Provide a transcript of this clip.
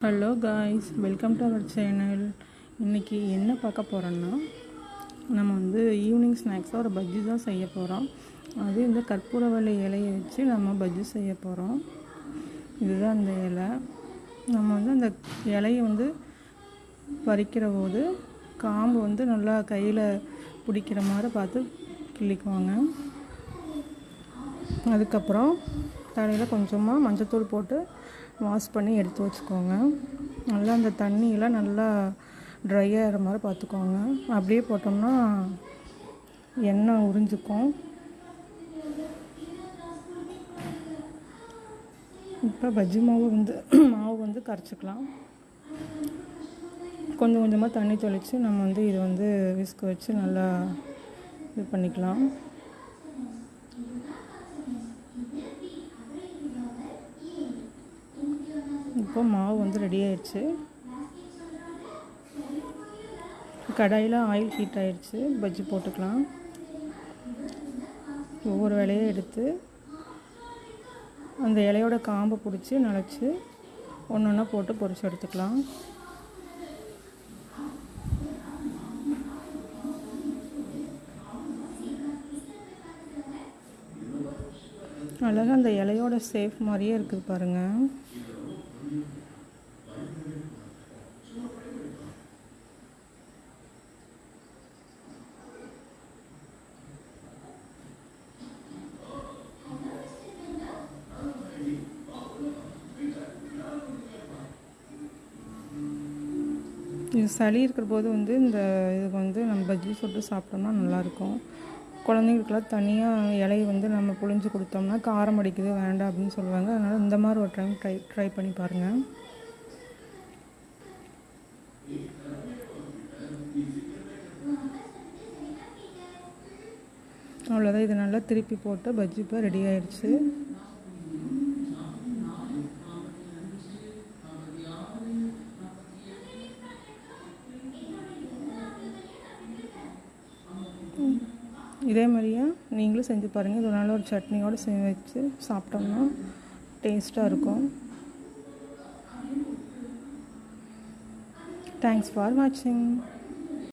Hello guys welcome to our channel இன்றைக்கி என்ன பார்க்க போகிறோன்னா நம்ம வந்து ஈவினிங் ஸ்நாக்ஸாக ஒரு பஜ்ஜி தான் செய்ய போகிறோம் அது இந்த கற்பூரவள்ளி இலையை வச்சு நம்ம பஜ்ஜி செய்ய போகிறோம் இதுதான் அந்த இலை. நம்ம வந்து அந்த இலையை வந்து பறிக்கிற போது காம்பு வந்து நல்லா கையில் பிடிக்கிற மாதிரி பார்த்து கிள்ளிக்குவாங்க. அதுக்கப்புறம் தலையில் கொஞ்சமாக மஞ்சத்தூள் போட்டு வாஷ் பண்ணி எடுத்து வச்சுக்கோங்க. நல்லா அந்த தண்ணியெலாம் நல்லா ட்ரை ஆகிற மாதிரி பார்த்துக்கோங்க. அப்படியே போட்டோம்னா எண்ணெய் உறிஞ்சிக்கும். இப்போ பஜ்ஜி மாவு வந்து மாவு வந்து கரைச்சிக்கலாம். கொஞ்சம் கொஞ்சமாக தண்ணி தெளித்து நம்ம வந்து இதை வந்து விஸ்க வச்சு நல்லா இது பண்ணிக்கலாம். இப்போ மாவு வந்து ரெடி ஆயிடுச்சு. கடாயில் ஆயில் ஹீட் ஆயிடுச்சு. பஜ்ஜி போட்டுக்கலாம். ஒவ்வொரு விலையும் எடுத்து அந்த இலையோட காம்பை பிடிச்சி நினச்சி ஒன்று ஒன்றா போட்டு பொறிச்சு எடுத்துக்கலாம். அழகாக அந்த இலையோட சேஃப் மாதிரியே இருக்குது பாருங்கள் இது சளி இருக்கிற போது வந்து இந்த இதுக்கு வந்து நம்ம பஜ்ஜி சுட்டு சாப்பிட்டோம்னா நல்லாயிருக்கும் குழந்தைங்களுக்குலாம் தனியாக இலையை வந்து நம்ம புழிஞ்சு கொடுத்தோம்னா காரம் அடிக்குது வேண்டாம் அப்படின்னு சொல்லுவாங்க. அதனால் இந்த மாதிரி ஒரு டைம் ட்ரை ட்ரை பண்ணி பாருங்கள் அவ்வளோதான் இது நல்லா திருப்பி போட்டு பஜ்ஜிப்பா ரெடி ஆயிடுச்சு. இதே மாதிரியே? நீங்களும் செஞ்சு பாருங்கள் இது நல்ல ஒரு சட்னியோடு செ வச்சு சாப்பிட்டோம்னா டேஸ்ட்டாக இருக்கும். தேங்க்ஸ் ஃபார் வாட்சிங்